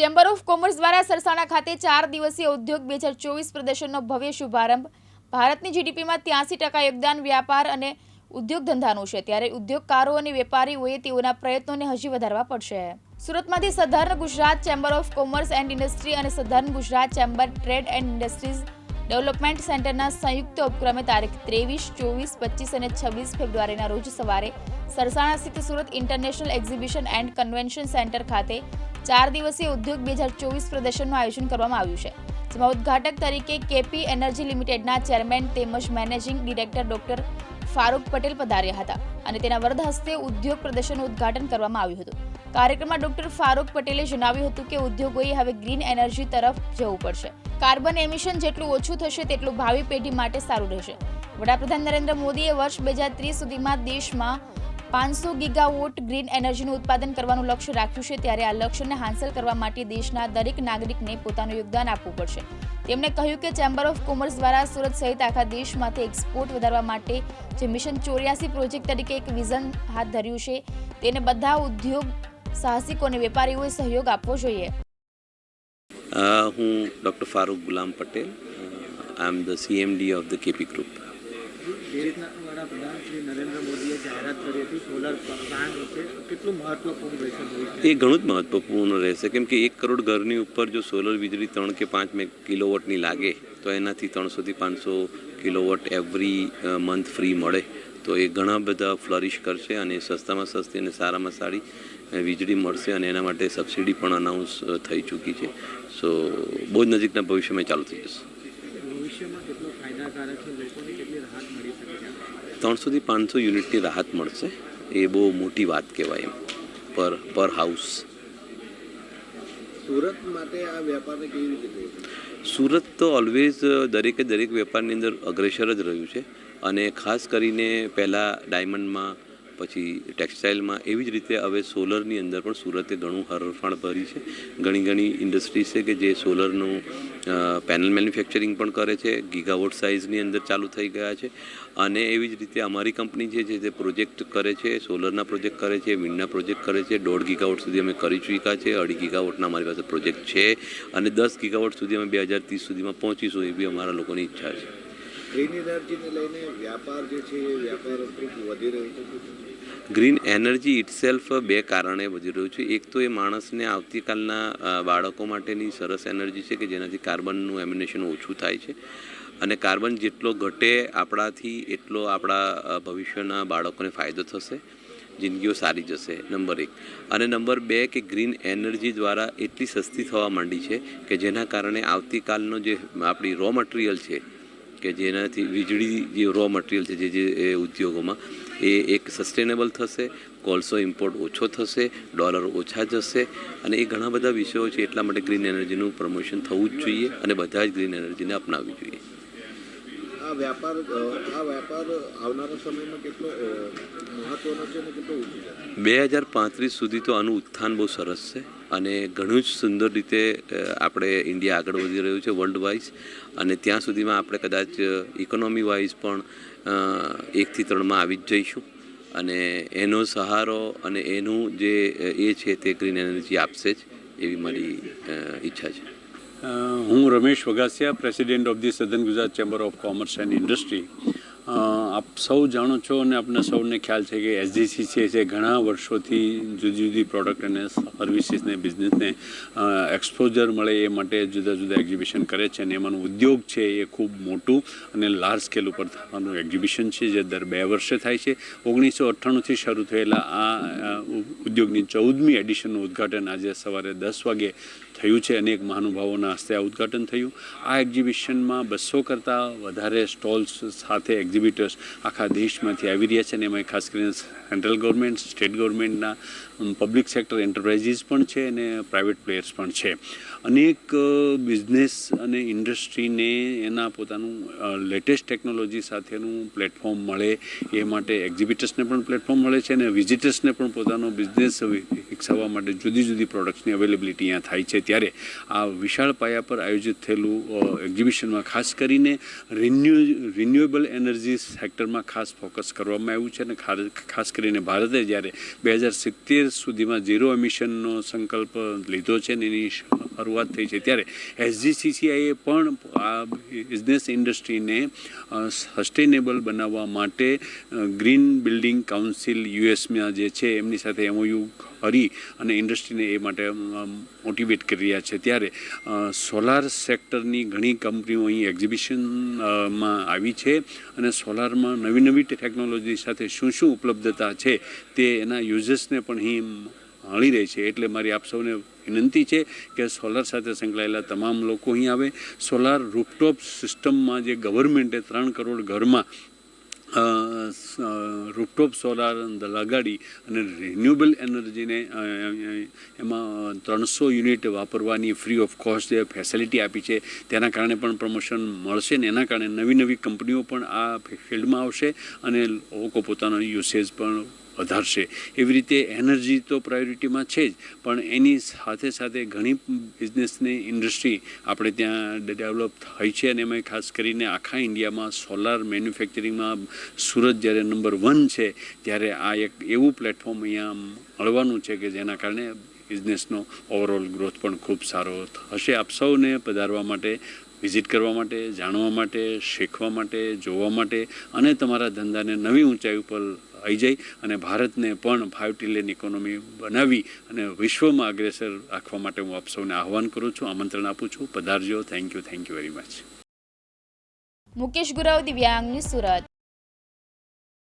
Chamber of commerce દ્વારા સરસાણા ખાતે ચાર દિવસીય ઉદ્યોગ બે હજાર ચોવીસ પ્રદર્શનનો ભવ્ય શુભારંભ. ભારતની જીડીપીમાં ત્યાસી ટકા યોગદાન વ્યાપાર અને ઉદ્યોગ ધંધાનું છે. ત્યારે ઉદ્યોગકારો અને વેપારીઓએ તેઓના પ્રયત્નોને હજી વધારવા પડશે. સુરતમાંથી southern Gujarat chamber of commerce and industry અને southern Gujarat chamber trade and industries development સેન્ટરના સંયુક્ત ઉપક્રમે તારીખ ત્રેવીસ, ચોવીસ, પચીસ અને છવ્વીસ ફેબ્રુઆરીના રોજ સવારે સરસાણા સ્થિત Surat international exhibition and convention centre ખાતે ચાર દિવસીય ઉદ્યોગ બે હજાર ચોવીસ પ્રદર્શનનું આયોજન કરવામાં આવ્યું છે. જેમાં ઉદ્ઘાટક તરીકે કેપી એનર્જી લિમિટેડના ચેરમેન તેમજ managing director doctor Farooq Patel પધાર્યા હતા અને તેના વરદ હસ્તે ઉદ્યોગ પ્રદર્શનનું ઉદ્ઘાટન કરવામાં આવ્યું હતું. કાર્યક્રમમાં ડોક્ટર ફારૂક પટેલે જણાવ્યું હતું કે ઉદ્યોગોએ હવે ગ્રીન એનર્જી તરફ જવું પડશે. કાર્બન એમિશન જેટલું ઓછું થશે, તેટલું ભાવિ પેઢી માટે સારું રહેશે. વડાપ્રધાન નરેન્દ્ર મોદીએ વર્ષ બે હજાર ત્રીસ સુધીમાં દેશમાં પાંચસો ગીગાવોટ ગ્રીન એનર્જીનું ઉત્પાદન કરવાનું લક્ષ્ય રાખ્યું છે ત્યારે આ લક્ષ્યને હાંસલ કરવા માટે દેશના દરેક નાગરિકને પોતાનું યોગદાન આપવું પડશે. તેમણે કહ્યું કે ચેમ્બર ઓફ કોમર્સ દ્વારા સુરત સહિત આખા દેશમાંથી એક્સપોર્ટ વધારવા માટે જે મિશન ચોર્યાસી પ્રોજેક્ટ તરીકે એક વિઝન હાથ ધર્યું છે તેને બધા ઉદ્યોગ સાહસિકો અને વેપારીઓએ સહયોગ આપવો જોઈએ. હું doctor Farooq Gulam Patel. I am the CMD of the KP group. જે રીતના વડાપ્રધાન શ્રી નરેન્દ્ર મોદીએ એ ઘણું જ મહત્વપૂર્ણ રહેશે કેમ કે એક કરોડ ઘરની ઉપર જો સોલર વીજળી ત્રણ કે પાંચ કિલોવોટની લાગે, તો એનાથી ત્રણસોથી પાંચસો કિલોવોટ એવરી મંથ ફ્રી મળે. તો એ ઘણા બધા ફ્લરિશ કરશે અને સસ્તામાં સસ્તી અને સારામાં સારી વીજળી મળશે અને એના માટે સબસિડી પણ અનાઉન્સ થઈ ચૂકી છે. સો બહુ જ નજીકના ભવિષ્યમાં ચાલુ થઈ જશે ભવિષ્યમાં કેટલો ફાયદાકારક છે લોકોને કેટલી રાહત મળી શકે છે ત્રણસોથી પાંચસો યુનિટની રાહત મળશે. એ બહુ મોટી વાત કહેવાય એમ. પર પર હાઉસ. સુરત માટે આ વેપારને કેવી રીતે સુરત તો ઓલવેઝ દરેકે દરેક વેપારની અંદર અગ્રેસર જ રહ્યું છે. અને ખાસ કરીને પહેલાં ડાયમંડમાં પછી ટેક્સટાઇલમાં એવી જ રીતે હવે સોલરની અંદર પણ સુરતે ઘણું હરફાણ ભરી છે. ઘણી ઘણી ઇન્ડસ્ટ્રીઝ છે કે જે સોલરનું પેનલ મેન્યુફેક્ચરિંગ પણ કરે છે, ગીગાવોટ સાઇઝની અંદર ચાલુ થઈ ગયા છે. અને એવી જ રીતે અમારી કંપની છે જે તે પ્રોજેક્ટ કરે છે, સોલરના પ્રોજેક્ટ કરે છે, વિન્ડના પ્રોજેક્ટ કરે છે, દોઢ ગીગાવોટ સુધી અમે કરી ચૂક્યા છે, અઢી ગીગાવોટના અમારી પાસે પ્રોજેક્ટ છે અને દસ ગીગાવોટ સુધી અમે બે હજાર ત્રીસ સુધીમાં પહોંચીશું એવી અમારા લોકોની ઈચ્છા છે. ગ્રીન એનર્જીને લઈને વ્યાપાર જે છે એ વ્યાપાર ખૂબ વધી રહ્યો છે? ગ્રીન એનર્જી ઇટસેલ્ફ બે કારણે વધી રહ્યું છે. એક તો એ માણસને આવતીકાલના બાળકો માટેની સરસ એનર્જી છે કે જેનાથી કાર્બનનું એમિનેશન ઓછું થાય છે. અને કાર્બન જેટલો ઘટે આપણાથી, એટલો આપણા ભવિષ્યના બાળકોને ફાયદો થશે. જિંદગીઓ સારી જશે, નંબર એક. અને નંબર બે, કે ગ્રીન એનર્જી દ્વારા એટલી સસ્તી થવા માંડી છે કે જેના કારણે આવતીકાલનો જે આપણી રો મટીરિયલ છે કે જેનાથી વીજળી જે રો મટીરિયલ છે જે જે એ ઉદ્યોગોમાં એ એક સસ્ટેનેબલ થશે કોલસો ઇમ્પોર્ટ ઓછો થશે ડોલર ઓછા જશે અને એ ઘણા બધા વિષયો છે એટલા માટે ગ્રીન એનર્જીનું પ્રમોશન થવું જ જોઈએ અને બધા જ ગ્રીન એનર્જીને અપનાવવી જોઈએ. આ વ્યાપાર આ વ્યાપાર આવનારા સમયમાં કેટલો મહત્વનો છે અને કેટલો બે હજાર પાંત્રીસ સુધી તો આનું ઉત્થાન બહુ સરસ છે. અને ઘણું જ સુંદર રીતે આપણે ઇન્ડિયા આગળ વધી રહ્યું છે વર્લ્ડ વાઇઝ અને ત્યાં સુધીમાં આપણે કદાચ ઇકોનોમી વાઇઝ પણ એકથી ત્રણમાં આવી જ જઈશું. અને એનો સહારો અને એનું જે એ છે તે ગ્રીન એનર્જી આપશે જ એવી મારી ઈચ્છા છે. હું Ramesh Vagasiya president of the southern Gujarat chamber of commerce and industry આપ સૌ જાણો છો અને આપને સૌને ખ્યાલ છે કે એસજીસી છે ઘણા વર્ષોથી જુદી જુદી પ્રોડક્ટ અને સર્વિસીસને બિઝનેસને એક્સપોઝર મળે એ માટે જુદા જુદા એક્ઝિબિશન કરે છે અને એમાંનું ઉદ્યોગ છે એ ખૂબ મોટું અને લાર્જ સ્કેલ ઉપર થવાનું એક્ઝિબિશન છે જે દર બે વર્ષે થાય છે. ઓગણીસો અઠ્ઠાણુંથી શરૂ થયેલા આ ઉદ્યોગની ચૌદમી એડિશનનું ઉદ્ઘાટન આજે સવારે દસ વાગે થયું છે અનેક મહાનુભાવોના હસ્તે આ ઉદ્ઘાટન થયું. આ એક્ઝિબિશનમાં બસો કરતાં વધારે સ્ટોલ્સ સાથે એક્ઝિબિટર્સ આખા દેશમાંથી આવી રહ્યા છે અને એમાં ખાસ કરીને સેન્ટ્રલ ગવર્મેન્ટ સ્ટેટ ગવર્મેન્ટના પબ્લિક સેક્ટર એન્ટરપ્રાઇઝીસ પણ છે અને પ્રાઇવેટ પ્લેયર્સ પણ છે. અનેક બિઝનેસ અને ઇન્ડસ્ટ્રીને એના પોતાનું લેટેસ્ટ ટેકનોલોજી સાથેનું પ્લેટફોર્મ મળે, એ માટે એક્ઝિબિટર્સને પણ પ્લેટફોર્મ મળે છે અને વિઝિટર્સને પણ પોતાનો બિઝનેસ વિકસાવવા માટે જુદી જુદી પ્રોડક્ટ્સની અવેલેબિલિટી અહીંયા થાય છે. ત્યારે આ વિશાળ પાયા પર આયોજિત થયેલું એક્ઝિબિશનમાં ખાસ કરીને રિન્યુ રિન્યુએબલ એનર્જી સેક્ટરમાં ખાસ ફોકસ કરવામાં આવ્યું છે અને ખાસ કરીને ભારતે જ્યારે બે હજાર સિત્તેર સુધીમાં ઝીરો એમિશનનો સંકલ્પ લીધો છે ને એની શરૂઆત થઈ છે. ત્યારે એસજીસીસીઆઈએ પણ આ બિઝનેસ ઇન્ડસ્ટ્રીને સસ્ટેનેબલ બનાવવા માટે ગ્રીન બિલ્ડિંગ કાઉન્સિલ યુએસમાં જે છે, એમની સાથે એમઓયુ કરી અને ઇન્ડસ્ટ્રીને એ માટે મોટિવેટ કરી રહ્યા છે. ત્યારે સોલાર સેક્ટરની ઘણી કંપનીઓ અહીં એક્ઝિબિશનમાં આવી છે અને સોલારમાં નવી નવી ટેકનોલોજી સાથે શું શું ઉપલબ્ધતા છે તે એના યુઝર્સને પણ અહીં મળી રહી છે. એટલે મારી આપ સૌને વિનંતી છે કે સોલાર સાથે સંકળાયેલા તમામ લોકો અહીં આવે. સોલાર રૂફટોપ સિસ્ટમમાં જે ગવર્મેન્ટે ત્રણ કરોડ ઘરમાં રૂફટોપ સોલાર લગાડી અને રિન્યુએબલ એનર્જીને એમાં ત્રણસો યુનિટ વાપરવાની ફ્રી ઓફ કોસ્ટ જે ફેસિલિટી આપી છે. તેના કારણે પણ પ્રમોશન મળશે ને એના કારણે નવી નવી કંપનીઓ પણ આ ફિલ્ડમાં આવશે અને લોકો પોતાનો યુસેજ પણ વધારશે. એવી રીતે એનર્જી તો પ્રાયોરિટીમાં છે જ, પણ એની સાથે સાથે ઘણી બિઝનેસની ઇન્ડસ્ટ્રી આપણે ત્યાં ડેવલપ થઈ છે અને એમાં ખાસ કરીને આખા ઇન્ડિયામાં સોલાર મેન્યુફેક્ચરિંગમાં સુરત જ્યારે નંબર વન છે, ત્યારે આ એક એવું પ્લેટફોર્મ અહીંયા મળવાનું છે કે જેના કારણે બિઝનેસનો ઓવરઓલ ગ્રોથ પણ ખૂબ સારો થશે. આપ સૌને પધારવા માટે, વિઝિટ કરવા માટે, જાણવા માટે, શીખવા માટે, જોવા માટે અને તમારા ધંધાને નવી ઊંચાઈ ઉપર જાય અને ભારતને પણ ફાઇવ ટ્રિલિયન ઇકોનોમી બનાવી અને વિશ્વમાં અગ્રેસર રાખવા માટે હું આપ સૌને આહવાન કરું છું, આમંત્રણ આપું છું. પધારજો. Thank you thank you very much Mukesh Gurav દિવ્યાંગની Surat.